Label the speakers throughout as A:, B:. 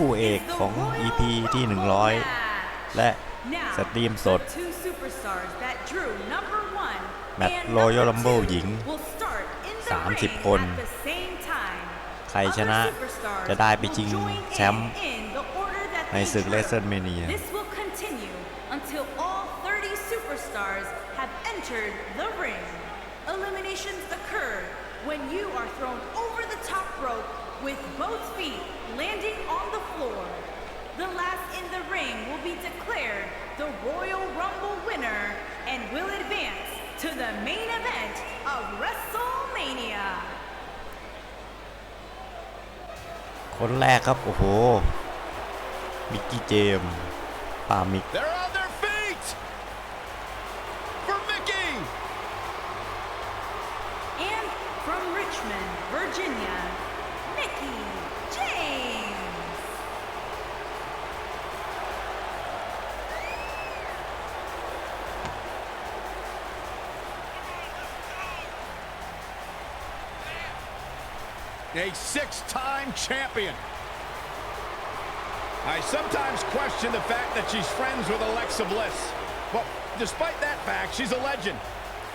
A: คู่เอกของ EP ที่ 100 และสตรีมสดแมตช์โรยัลลัมเบิลหญิง 30 คน ใครชนะจะได้ไปจริงแชมป์ในศึกเลเซอร์เมเนียเ with both feet landing on the floor. The last in the ring will be declared the Royal Rumble winner and will advance to the main event of WrestleMania. คนแรกครับ a six-time champion. I sometimes question the fact that she's friends with Alexa Bliss. But despite that fact, she's a legend.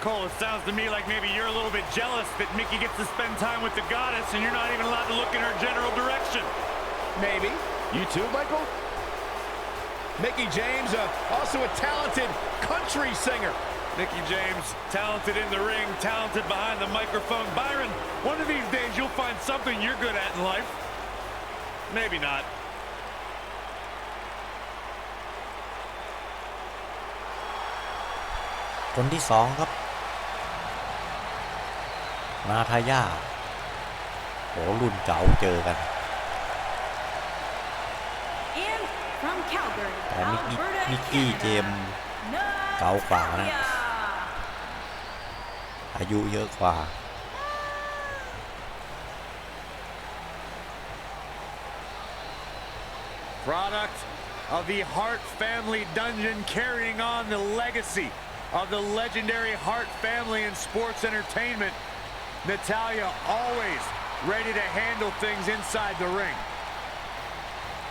A: Cole, it sounds to me like maybe you're a little bit jealous that Mickey gets to spend time with the goddess and you're not even allowed to look in her general direction. Maybe. You too, Michael? Mickey James, uh, also a talented country singer. Mickey James, talented in the ring, talented behind the microphone. Byron, one of these days you'll find something you're good at in life. Maybe not. นาทายาโหรุ่นเก่าเจอกันแต่มิกกี้เจมเก่ากว่านะ Product of the Hart family dungeon carrying on the legacy of the legendary Hart family in sports entertainment. Natalya always ready to handle things inside the ring.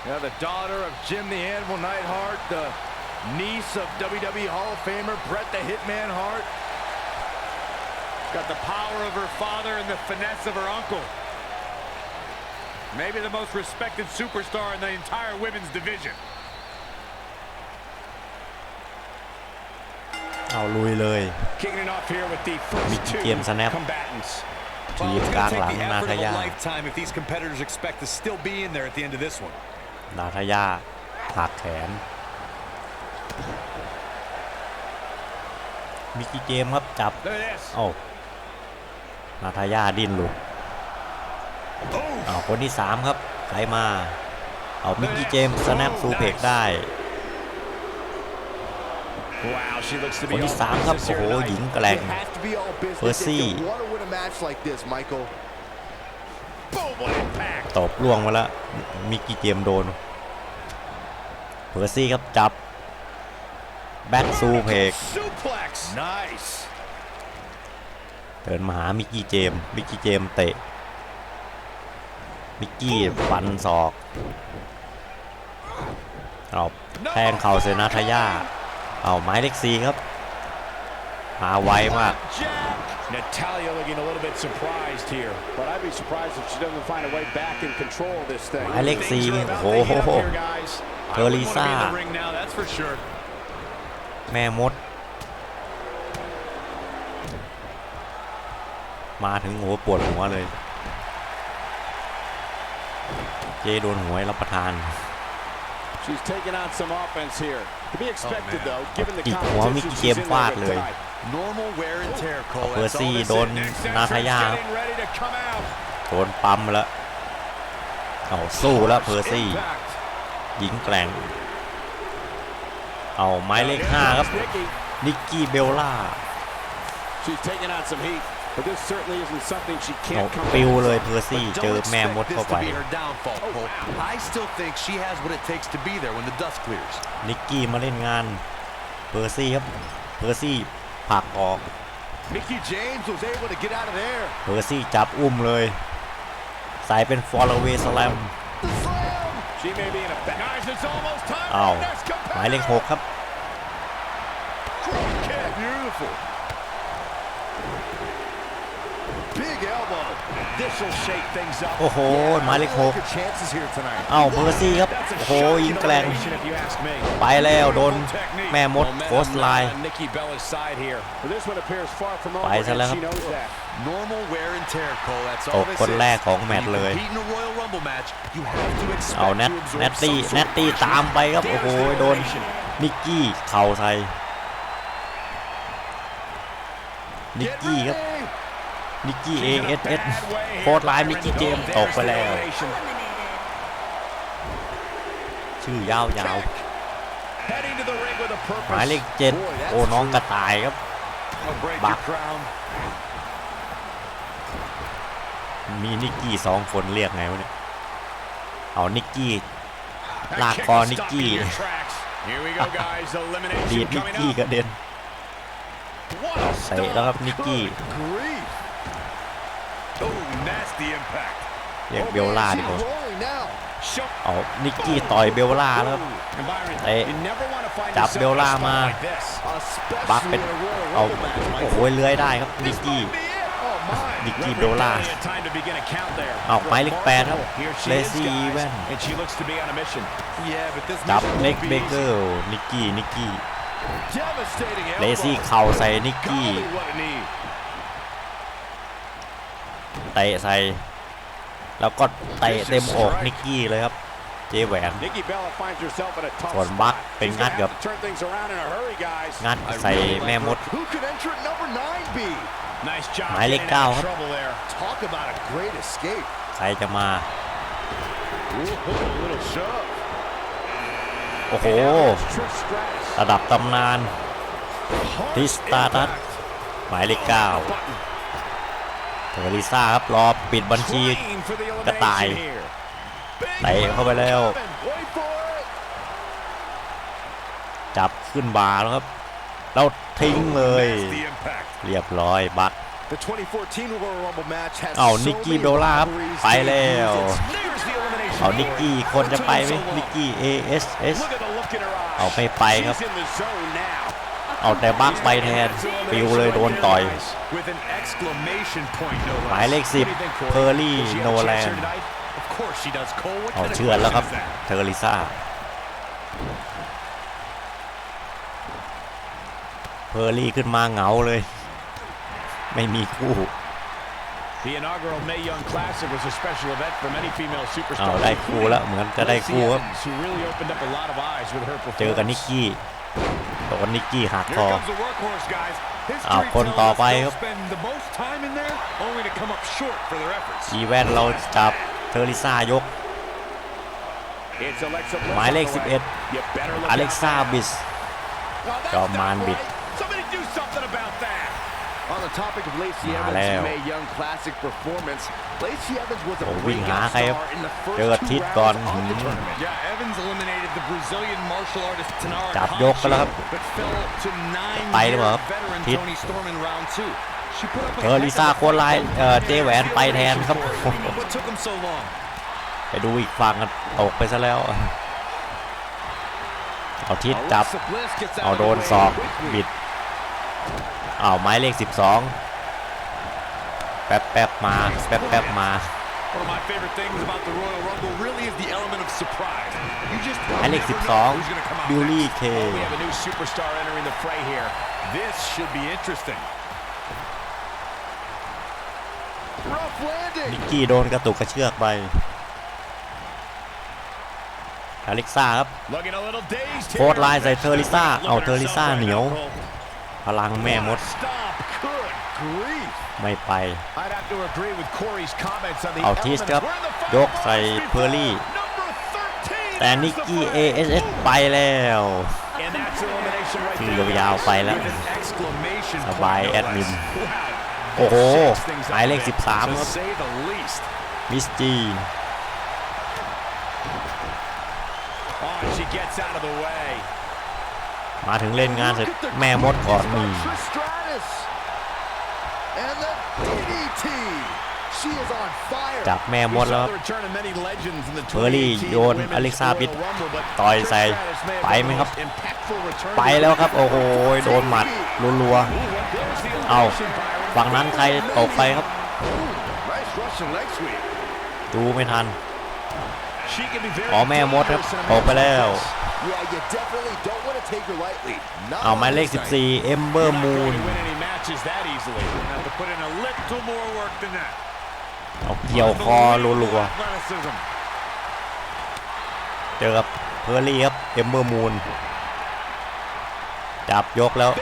A: Yeah, the daughter of Jim the Anvil Neidhart, the niece of WWE Hall of Famer Bret the Hitman Hart, got the power of her father and the finesse of her uncle. Maybe the most respected superstar in the entire women's division. Kicking it off here with the first two เกมสแนป combatants. ทีมกลางหลังนาทายา lifetime if these competitors expect to still be in there at the end of this one. นาทายาถากแขนอาทายาดิ้นหลุดเอาคนที่3ครับใครมาเอามิกกี้เจมส์สแนปซูเพกได้คนที่3ครับโอ้โหหญิงแกล่งเฟอร์ซี่ตบล่วงมาแล้วมิกกี้เจมโดนเฟอร์ซี่ครับจับแบ็คซูเพกเดินมาหามิกกี้เจมมิกกี้เจมเตะ มิกกี้ฟันศอกเอาแทงเข่าเซนาทายาเอาไม้เล็กซีครับมาไวมากไมาเล็กซีโอ้โหเทอร์ลิซ่า แม่มดมาถึงหัวปวดหัวเลย เจโดนหัวรับประทานกี่หัวมีกเกมฟาดเลยเอฟอร์ซี่โดนนาทายาโดนปั๊มแล้วเอาสู้แล้วเฟอร์ซี่หญิงแกร่ง เอาไม้เลขห้าครับนิกกี้เบลล่าปิวเลยเพอร์ซี่เจอแม่มดเข้าไปนิกกี้ มาเล่นงาน เพอร์ซี่ครับเพอร์ซี่ผักออกเพอร์ซี่จับอุ้มเลย สายเป็นฟอลเวสแลมอ้าว หมายเลขหกครับโอ้โหมาเลกโคเอ้าเมอร์ซี่ครับ โอ้โหยิงแกลงไปแล้วโดน แม่มดโคสไลน์ไปซะแล้วครับโอ้คนแรกของแมตเลย เอาแนตแนตตี้แนตตี้ตามไปครับ โอ้โหโดน นิกกี้เข่าไทยนิกกี้ครับนิกกี้เอเอสเอสโคตรร้ายนิกกี้เจมตกไปแล้วชื่อยาวยาวหมายเลขเจ็ดโอ้ น้องกระต่ายครับ บักมีนิกกี้สองคนเรียกไงวะเนี่ยเอานิกกี้ลากคอนิกกี้ดีดนิกกี้กระเด็นเส่แล้วครับนิกกี้เรียกเบลล่าดีกว่าเอานิกกี้ต่อยเบลล่าแล้วเตะจับเบลล่ามาบักเป็นเอาโอ้ยเลื้อยได้ครับนิกกี้นิกกี้โบล่าออกไปเล็กแปดครับเลซี่แว่นจับเล็กเบเกอร์นิกกี้นิกกี้เลซี่เข่าใส่นิกกี้เตะใส่แล้วก็เตะเต็มอกนิกกี้เลยครับ เจแหวนส่วนบักเป็นงัดกับ งัดใส่แม่มดหมายเลขเก้าครับใครจะมาโอ้โห ระดับตำนานทิสตาตัสหมายเลขเก้าทอริซ่าครับรอปิดบัญชีกระต่ายเตะเข้าไปแล้วจับขึ้นบาแล้วครับ เราทิ้งเลยเรียบร้อยบัตเอานิกกี้โดล่าครับไปแล้วเอานิกกี้คนจะไปไหมนิกกี้เอเอสเอาไม่ไปครับเอาแต่บักไปแทนฟิวเลยโดนต่อยหมายเลขสิบเพอร์ลี่โนแลนด์เอาเชื่อแล้วครับเทอร์ลิซ่าเพอร์ลี่ขึ้นมาเหงาเลย ไม่มีคู่เอาได้คู่แล้ว เหมือนจะได้คู่ครับ เจอกันนิกกี้นนิกกี้หักคออ้าวคนต่อไปครับจีแวนเราจับเทอริซ่ายก หมายเลข11อเล็กซ่าบิสจอมานบิดมาแล้ววิ่งหาใครครับเจอทิศก่อนจับยกกันแล้วครับไปหรือเปล่าทิศเธอลิซ่าโคไลเ์เจแหวนไปแทนครับไปดูอีกฝั่งตกไปซะแล้ว เอาทิศจับเอาโดนศอกบิดเอาไม้เลข 12แป๊บแป๊บมา แป๊บแป๊บมาอันเล็กสิบสองบิลลี่เคนิกกี้โดนกระตุกกระเชือกไปอลิซ่าครับโคดไลน์ใส่เทอร์ลิซ่าเอาเทอร์ลิซ่าเหนียว พลังแม่มดไม่ไป เอาทีสครับยกใส่เพอร์ลี่ แต่นิกกี้เอเอสไปแล้วคือยาวไปแล้วสบายแอดมิน โอ้โหหมายเลข13ครับมิสจีมาถึงเล่นงานเสร็จแม่มดก่อนมีจับแม่มดแล้วเฟอร์รี่โยนอเล็กซาบิดต่อยใส่ไปไหมครับ ไปแล้วครับ โอ้โห โดนหมัดรัวๆเอาฝั่งนั้นใครตกไปครับ ดูไม่ทันขอแม่มดครับตกไปแล้วเอาหมายเลข 14 เอมเบอร์มูนเอาเกี่ยวคอรัวๆเจอกับเพอร์ลี่ครับเอมเบอร์มูน จับยกแล้ว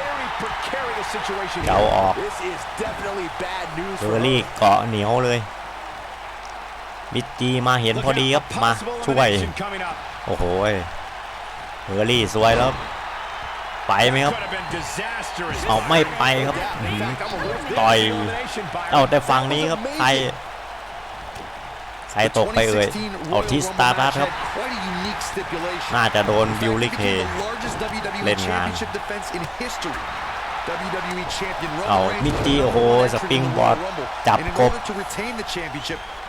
A: เดาออกเพอร์ลี่เกาะเหนียวเลยมิตจีมาเห็นพอดีครับมาช่วยโอ้โหเฮอร์รี่ สวยแล้ว ไปไหมครับเอาไม่ไปครับต่อยเอาแต่ฝั่งนี้ครับไทยใครตกไปเอ่ยออกที่สตาร์ทัสครับ น่าจะโดนบิลลิกเคเล่นงานเอามิตี้โอ้โหสปริงบอร์ดจับกบ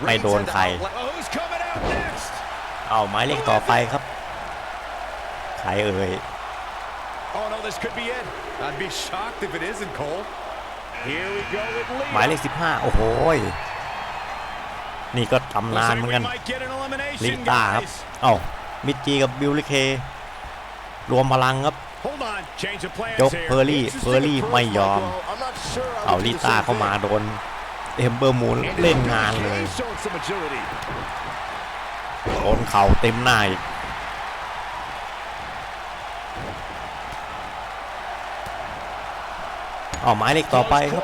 A: ไม่โดนใครเอาหมายเลขต่อไปครับใครเอ่ย Oh no, t h หมายเลข15โอ้โห นี่ก็ทำนานเหมือนกันลิต้าครับเอ้ามิจีกับบิลลีเค รวมพลังครับยกเพอร์ลี่เพอร์ลี่ ไม่ยอม เอาลิต้าเข้ามาโดนเอมเบอร์มูนเล่นงานเลยโดนเข่าเต็มหน้าอีกอ๋อหมายเลขต่อไปครับ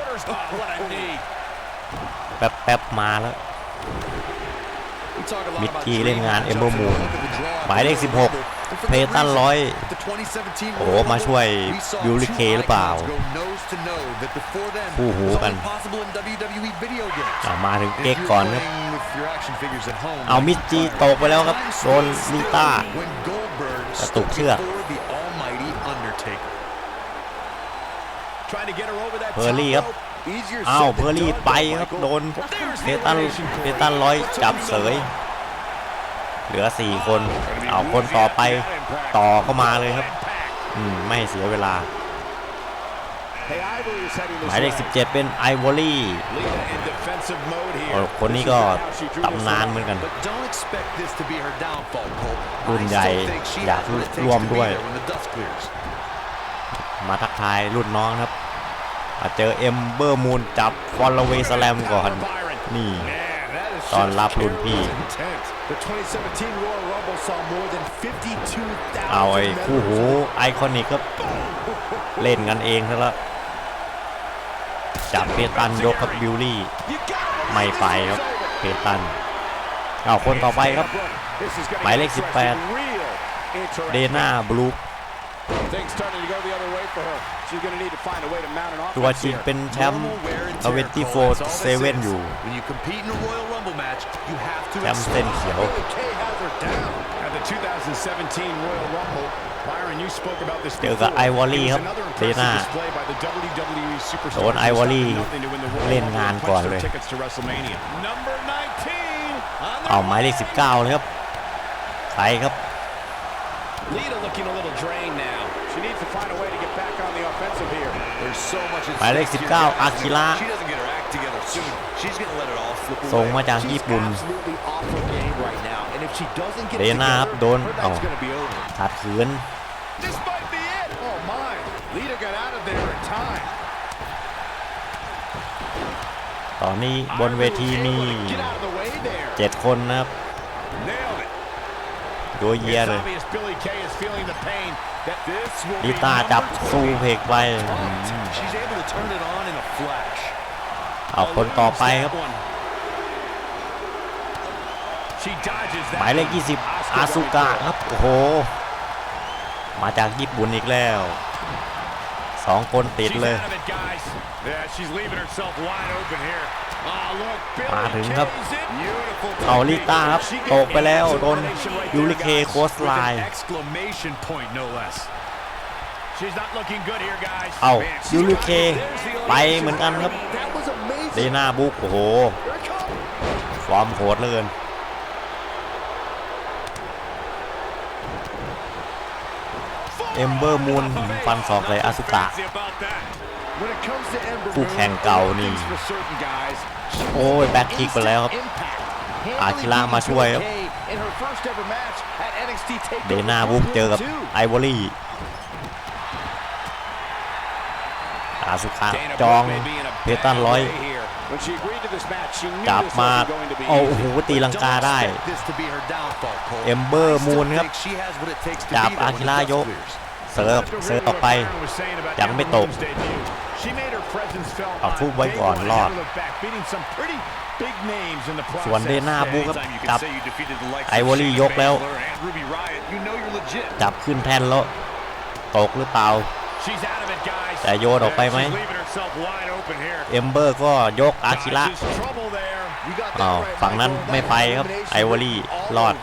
A: แป๊บแป๊บมาแล้ว มิกกี้เล่นงานเอมเบอร์มูนหมายเลข16เพตันร้อย โอ้มาช่วยยูริเคหรือเปล่า ผู้หูกันมาถึงเก๊กก่อนครับ เอามิจจีตกไปแล้วครับ โซนนิต้ากระตุกเชือกเพอร์ลี่ครับอ้าวเพอร์ลี่ ไปครับ โดนเพตันเพตันร้อยจับเสย เหลือ4คน เอาคนต่อไป ต่อเข้ามาเลยครับอืมไม่เสียเวลาหมายเลข17 เป็นไอวอรี่คนนี้ก็ตำนานเหมือนกันรุ่นใหญ่อยากร่วมด้วยมาทักทายรุ่นน้องครับเจอเอมเบอร์มูนจับฟอลเวสแลมก่อน นี่ตอนรับรุ่นพี่ เอาไอ้คู่หูไอคอนิกก็เล่นกันเองซะละจับเปตันยกรับบิลลี่ ไม่ไปครับเปตัน เอาคนต่อไปครับหมายเลข 18 เดน่าบลู Things starting to go the other way for her. She's going to need to find a way to mount an offense ตัวจีเป็นแชมป์24 7อยู่ When you compete in a Royal Rumble match, you have to แชมป์เส้นเขียว At the 2017 Royal Rumble, Byron, you spoke about this เจอกับไอวอรี่ครับเซนาโดนไอวอรี่เล่นงานก่อนเลยเอาหมายเลข19เลยครับ ใครครับ Lita looking a little drained now. หมายเลข19อากิระส่งมาจากญี่ปุ่นเดน่าครับ โดนเอาถัดขืนตอนนี้บนเวทีมี7คนนะครับดยเยียเลยลิตาจับสู้เพกไปเอาคนต่อไปครับหมายเลข20อาซุกะครับโอ้โหมาจากญี่ปุ่นอีกแล้วสองคนติดเลยมาถึงครับเอาลิต้าครับตกไปแล้วโดนยูริเคโคสไลน์ เอายูริเคไปเหมือนกันครับเดน่าบุกโอ้โหความโหดเลย เอมเบอร์มูนฟันศอกเลยอาสุกะคู่แข่งเก่านี่โอ้ยแบ็คคิกไปแล้วครับอาคิระมาช่วยครับเดน่าบุกเจอกับไอวอรี่อาสุขะจองเพตันร้อยจับมาโอ้โหตีลังกาได้ เอมเบอร์มูนครับจับอาคิระยกเสิร์ฟเสิร์ฟต่อไปยังไม่ตกเอาฟุบไว้ก่อนรอดส่วนเดน่าบูครับจับไอวอรี่ยกแล้วจับขึ้นแท่นแล้วตกหรือเปล่าแต่โยนออกไปไหมเอมเบอร์ก็ยกอาชิระอ้าฝั่งนั้นไม่ไปครับไอวอรี่รอด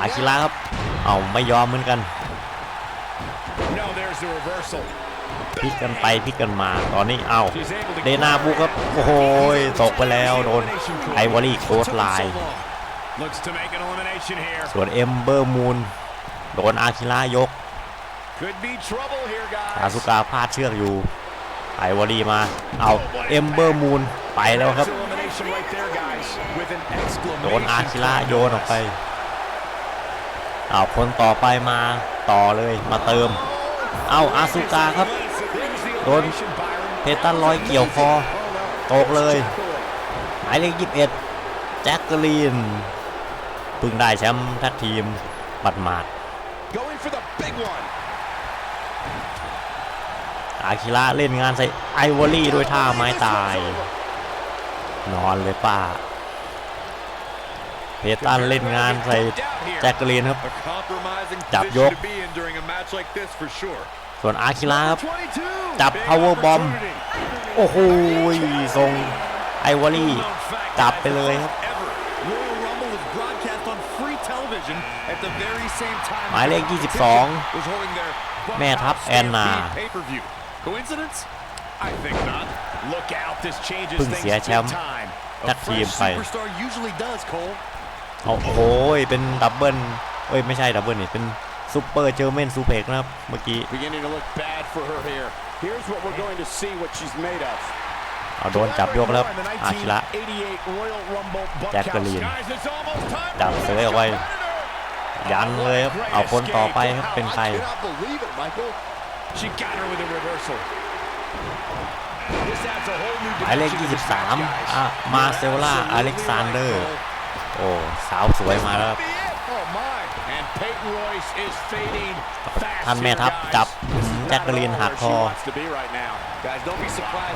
A: อาชิระครับเอาไม่ยอมเหมือนกันพลิกกันไปพลิกกันมา ตอนนี้ เอาเดนาบุกครับ โอ้โตกไปแล้วโดนไอวอรี่โคสไลน์ส่วนเอมเบอร์มูนโดนอาคิล่ายก อาสุกาพลาดเชือกอยู่ ไอวอรี่มา เอาเอมเบอร์มูนไปแล้วครับ โดนอาคิล่าโยนออกไป เอาคนต่อไปมาต่อเลยมาเติม เอาอาสุกาครับดนเพตันลอยเกี่ยวคอตกเลยหมายเลขยี่สิบเอ็ดแจ็คเกอรีนพึ่งได้แชมป์ทัดทีมบัดหมาดอาคิระเล่นงานใส่ไอวอรี่ด้วยท่าไม้ตายนอนเลยป้าเพตันเล่นงานใส่แจ็คเกอรีนครับจับยกส่วนอาคิระครับจับ power bomb โอ้โหทรงไอวอรี่ จับไปเลยครับหมายเลข22แม่ทัพแอนนาพึ่งเสียแชมป์ทักทีมไปโอ้โหเป็นดับเบิลเอ้ยไม่ใช่ดับเบิลนี่เป็นซูเปอร์เจอร์เมนซูเปกนะครับเมื่อกี้เอาโดนจับยกแล้วอาชิระแจ็คกลีนจับเสยออกไปยันเลยเอาคนต่อไปครับเป็นใครหมายเลข23มาเซลล่าอเล็กซานเดอร์โอ้สาวสวยมาแล้วท่านแม่ทัพจับแจ็คเกอรีนหักคอ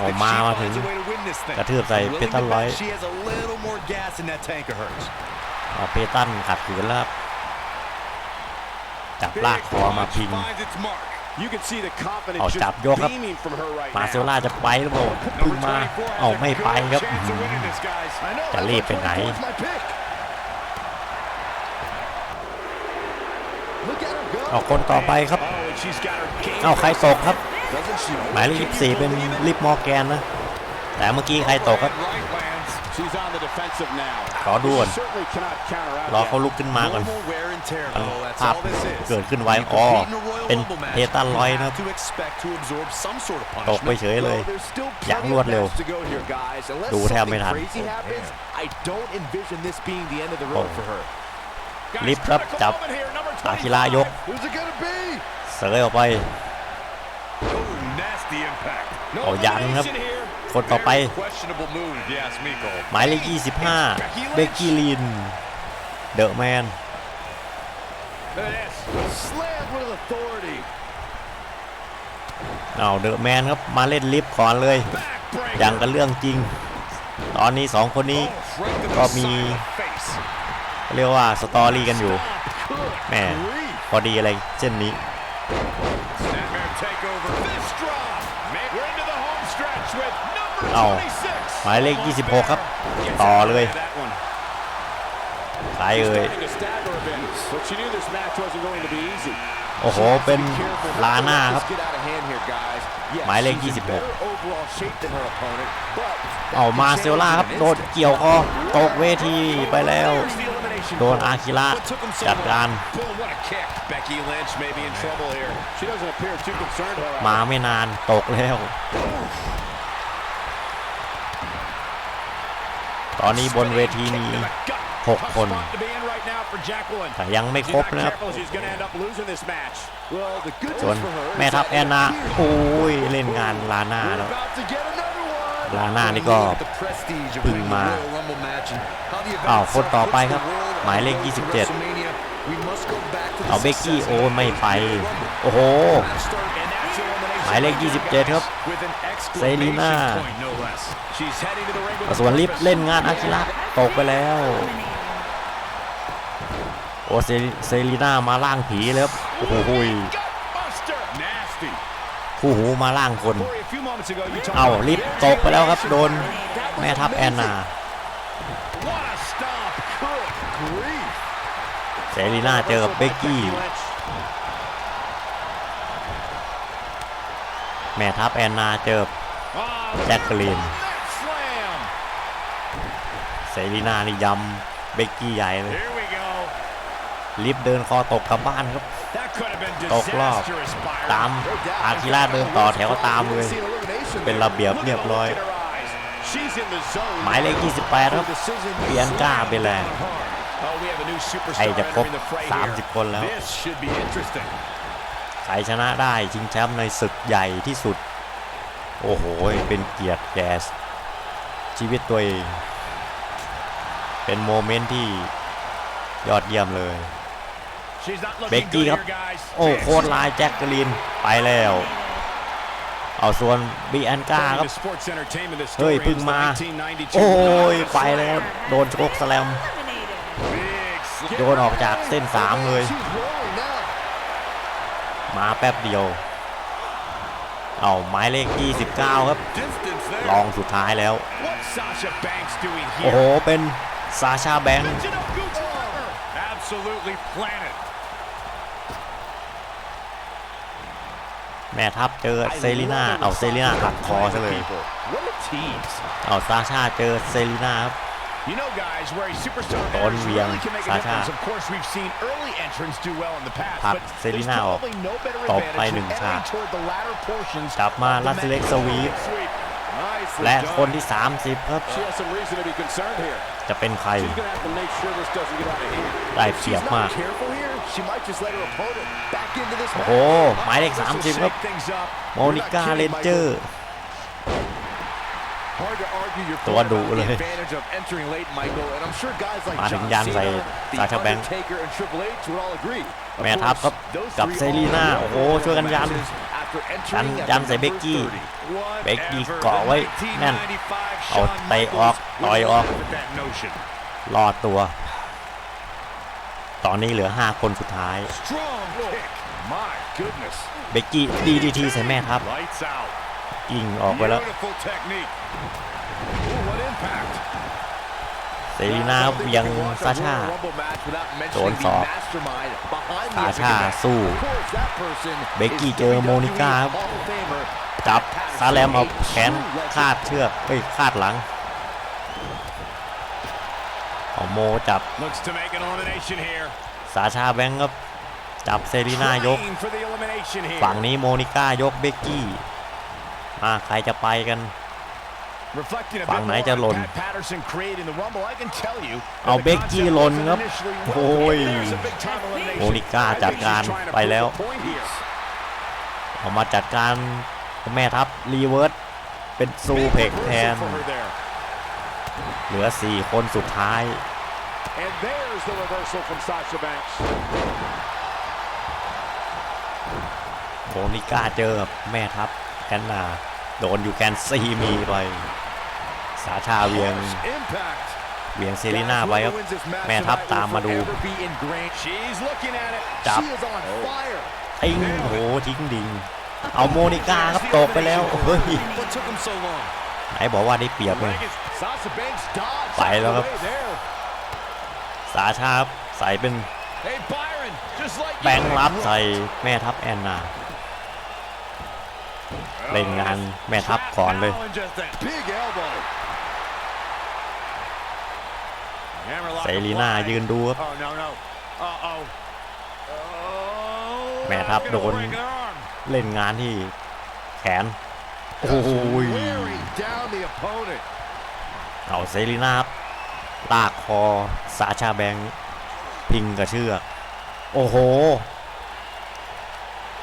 A: ออกมามาถึงกระทืบใส่เพตันร้อยเอาเพตันขัดขืนแล้วจับลากคอมาพิงเอาจับยกครับมาเซล่าจะไปหรือเปล่าพุ่งมาเอาไม่ไปครับจะรีบไปไหนออกคนต่อไปครับ เอาใครตกครับ หมายเลข24เป็นลิฟมอร์แกนนะ แต่เมื่อกี้ใครตกครับ ขอด่วนรอเขาลุกขึ้นมาก่อน ภาพเกิดขึ้นไวอ๋อเป็นเพตันลอยนะครับตกไปเฉยเลย อย่างรวดเร็ว ดูแทบไม่ทันโอ้ลิฟ์ครับจับอาคิลายกเสยออกไปเอายังครับคนต่อไปหมายเลข25เบกกี้ลินเดอะแมนเอาเดอะแมนครับมาเล่นลิฟต์ก่อนเลย อย่างกันเรื่องจริง ตอนนี้สองคนนี้ก็มีเรียกว่า สตอรี่กันอยู่แหมพอดีอะไรเช่นนี้เอาหมายเลข26 ครับ ต่อเลยสายเอ่ยโอ้โห เป็น ลาน่าครับ หมายเลข26เอามาเซลล่าครับ โดดเกี่ยวคอตกเวทีไปแล้วโดนอาคิระจัดการ มาไม่นานตกแล้ว ตอนนี้บนเวทีนี้6คน แต่ยังไม่ครบนะครับส่วนแม่ทัพแอนนาโอ้ยเล่นงานลาน่าแล้วลาน่านี่ก็พึ่งมาอ้าวคนต่อไปครับหมายเลข 27เอาเบกกี้โอไม่ไป โอ้โห หมายเลข 27 ครับ เซรีนาส่วนลิฟเล่นงานอาคิระตกไปแล้ว โอ้เซรีนามาล่างผีแล้ว โอ้โหคู่หูมาล่างคน เอาลิฟตกไปแล้วครับ โดนแม่ทัพแอนนาเซรีนาเจอกับเบกกี้ แม่ทัพแอนนาเจอแจ็คลีนเซรีนานี่ยำเบกกี้ใหญ่เลย ลิฟเดินคอตกกลับบ้านครับ ตกรอบตามอาคิราเดินต่อแถวตามเลย เป็นระเบียบเรียบร้อยหมายเลข28ครับเปียนก้าไปแล้วใครจะครบ30 คนแล้วใครชนะได้ชิงแชมป์ในศึกใหญ่ที่สุด โอ้โหเป็นเกียรติแกสชีวิตตัวเองเป็นโมเมนต์ที่ยอดเยี่ยมเลยเบกกี้ครับโอ้โคตรลายแจ็คกลีน ไปแล้วเอาส่วนบีแอนกาครับ เฮ้ยพึ่งมาโอ้ยไปแล้ว โดนโชกสแลมโดนออกจากเส้นสามเลย มาแป๊บเดียว เอาหมายเลข29ครับ ลองสุดท้ายแล้วโอ้โหเป็นซาชาแบงค์แม่ทัพเจอเซรีนาเอาเซรีนาหักคอซะเลยเอาซาชาเจอเซรีนาครับตอนเวียงซาชาผักเซรีนาออกตบไปหนึ่งฉากกลับมาลัสเล็กสวีปและคนที่ 30 ครับ จะเป็นใคร ได้เสียบมาก โอ้โหหมายเลข 30 ครับโมนิก้าเลนเจอร์ตัวดุเลย มาถึงยานใส่ซาชาแบงค์แม่ทัพครับกับเซรีน่า โอ้โห ช่วยกันยันจำจำใส่เบกกี้ เบกกี้เกาะไว้แน่นเอาเตะออกต่อยออกรอดตัว ตอนนี้เหลือ5คนสุดท้าย เบกกี้ดีดีทีใส่แม่ครับ ยิงออกไปแล้วเซรีนายังซาชาโดนสอบซาชาสู้ เบกกี้เจอโมนิก้าจับ ซาแลมเอาแขนคาดเชือกเฮ้ยคาดหลังเอาโมจับสาชาแบงก์ครับจับเซรีนายกฝั่งนี้โมนิก้ายกเบกกี้มาใครจะไปกันฝั่งไหนจะหล่นเอาเบกกี้หล่นครับโอ้ยโอนิก้าจัดการไปแล้วเอามาจัดการแม่ทัพรีเวิร์สเป็นซูเพกแทน เหลือ4คนสุดท้ายโอนิก้าเจอแม่ทัพแคนนาโดนอยู่แกนซีมีไปสาชาเวียงเวียงเซรีนาไว้ครับแม่ทัพตามมาดูจับอิ้งโหทิ้งดิงเอาโมนิก้าครับตกไปแล้วเฮ้ยไหนบอกว่าได้เปรียบเลยไปแล้วครับสาชาใส่เป็น แบงรับใส่แม่ทัพแอนนาเล่นงานแม่ทัพก่อนเลยเซรีนายืนดูครับแม่ทับโดนเล่นงานที่แขนโอ้ยเอาเซรีนาครับลากคอสาชาแบงพิงกระเชือกโอ้โห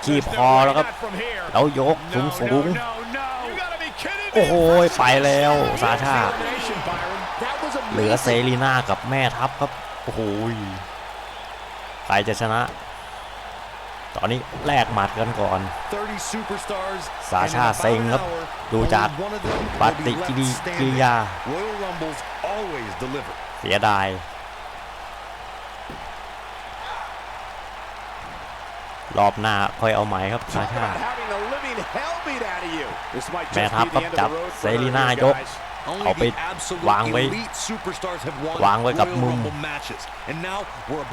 A: ขีบคอแล้วครับแล้วยกสูงสูงโอ้โหไปแล้วสาชาเหลือเซรีนากับแม่ทัพครับ โอ้โหใครจะชนะ ตอนนี้แลกหมัดกันก่อนสาชาเซงครับดูจากปฏิกิริกิริยาเสียดายรอบหน้าค่อยเอาไหมครับซาชาแม่ทัพกับจับเซรีนายกเอาไปวางไว้วางไว้กับมุม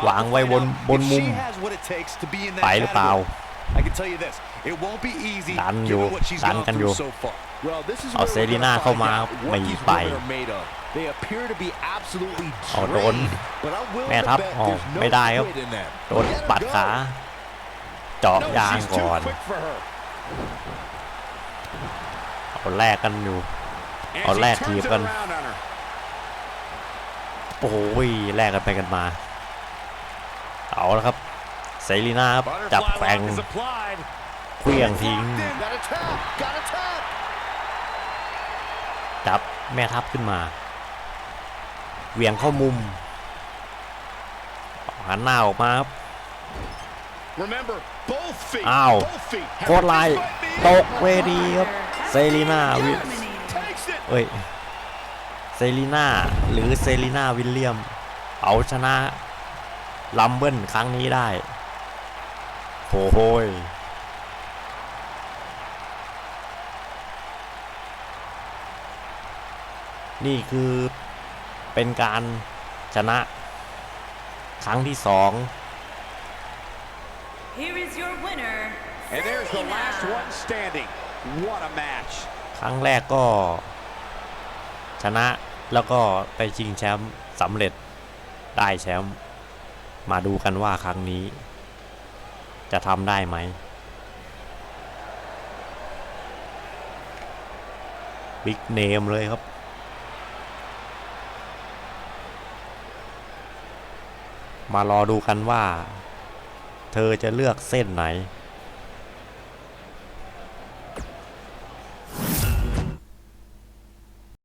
A: วางไว้บนบนมุม ไปหรือเปล่าดันอยู่ดันกันอยู่เอาเซรีนาเข้ามาไม่ไปเอาโดนแม่ทับออกไม่ได้ครับโดนปัดขาเจาะยางก่อนเอาแลกกันอยู่เอาแลกทีบกันโอ้ยแลกกันไปกันมาเอาแล้วครับเซรีนาครับจับแฝงเคลี่ยงทิ้งจับแม่ทัพขึ้นมาเหวี่ยงเข้ามุมหันหน้าออกมาครับอ้าวโคตรลายตกเวทีครับเซรีนาวิเฮ้ยเซรีนาหรือเซรีนาวิลเลียม เอาชนะลัมเบิลครั้งนี้ได้โหโหยนี่คือเป็นการชนะ ครั้งที่สอง Here is your winner And there's the last one standing What a match ครั้งแรกก็ชนะแล้วก็ไปชิงแชมป์สำเร็จได้แชมป์มาดูกันว่าครั้งนี้ จะทำได้ไหมบิ๊กเนมเลยครับ มารอดูกันว่า เธอจะเลือกเส้นไหน